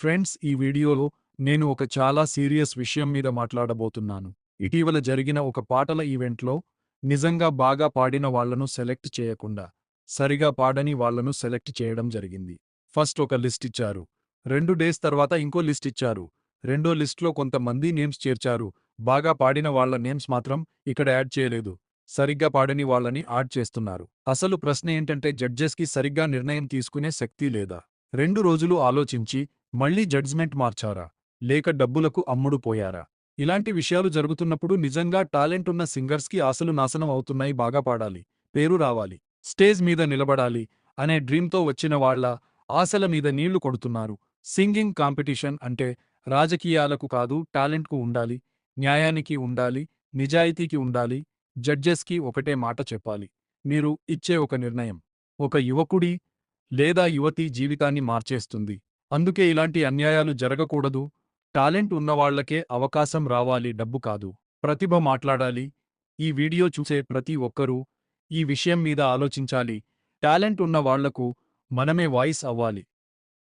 Friends ఈ వీడియోలో నేను ఒక చాలా సీరియస్ విషయం మీద మాట్లాడబోతున్నాను. ఇటీవల జరిగిన ఒక పాటల ఈవెంట్లో నిజంగా బాగా పాడిన వాళ్ళను సెలెక్ట్ చేయకుండా సరిగా పాడని వాళ్ళను సెలెక్ట్ చేయడం జరిగింది. ఫస్ట్ ఒక లిస్ట్ ఇచ్చారు. రెండు డేస్ తర్వాత ఇంకో లిస్ట్ ఇచ్చారు. రెండో లిస్ట్లో కొంతమంది నేమ్స్ చేర్చారు. బాగా పాడిన వాళ్ళ నేమ్స్ మాత్రం ఇక్కడ యాడ్ చేయలేదు. సరిగ్గా పాడని వాళ్ళని యాడ్ చేస్తున్నారు. అసలు ప్రశ్న ఏంటంటే జడ్జెస్కి సరిగ్గా నిర్ణయం తీసుకునే శక్తి లేదా? రెండు రోజులు ఆలోచించి మళ్ళీ జడ్జ్మెంట్ మార్చారా? లేక డబ్బులకు అమ్ముడు పోయారా? ఇలాంటి విషయాలు జరుగుతున్నప్పుడు నిజంగా టాలెంట్ ఉన్న సింగర్స్కి ఆశలు నాశనం అవుతున్నాయి బాగా పాడాలి పేరు రావాలి స్టేజ్ మీద నిలబడాలి అనే డ్రీమ్తో వచ్చిన వాళ్ళ ఆశల మీద నీళ్ళు కొడుతున్నారు. సింగింగ్ కాంపిటీషన్ అంటే రాజకీయాలకు కాదు టాలెంట్కు ఉండాలి న్యాయానికి ఉండాలి నిజాయితీకి ఉండాలి జడ్జెస్కి ఒకటే మాట చెప్పాలి. మీరు ఇచ్చే ఒక నిర్ణయం ఒక యువకుడి లేదా యువతి జీవితాన్ని మార్చేస్తుంది. అందుకే ఇలాంటి అన్యాయాలు జరగకూడదు. టాలెంట్ ఉన్నవాళ్ళకే అవకాశం రావాలి డబ్బు కాదు. ప్రతిభ మాట్లాడాలి. ఈ వీడియో చూసే ప్రతి ఒక్కరూ ఈ విషయం మీద ఆలోచించాలి. టాలెంట్ ఉన్న వాళ్ళకు మనమే వాయిస్ అవ్వాలి.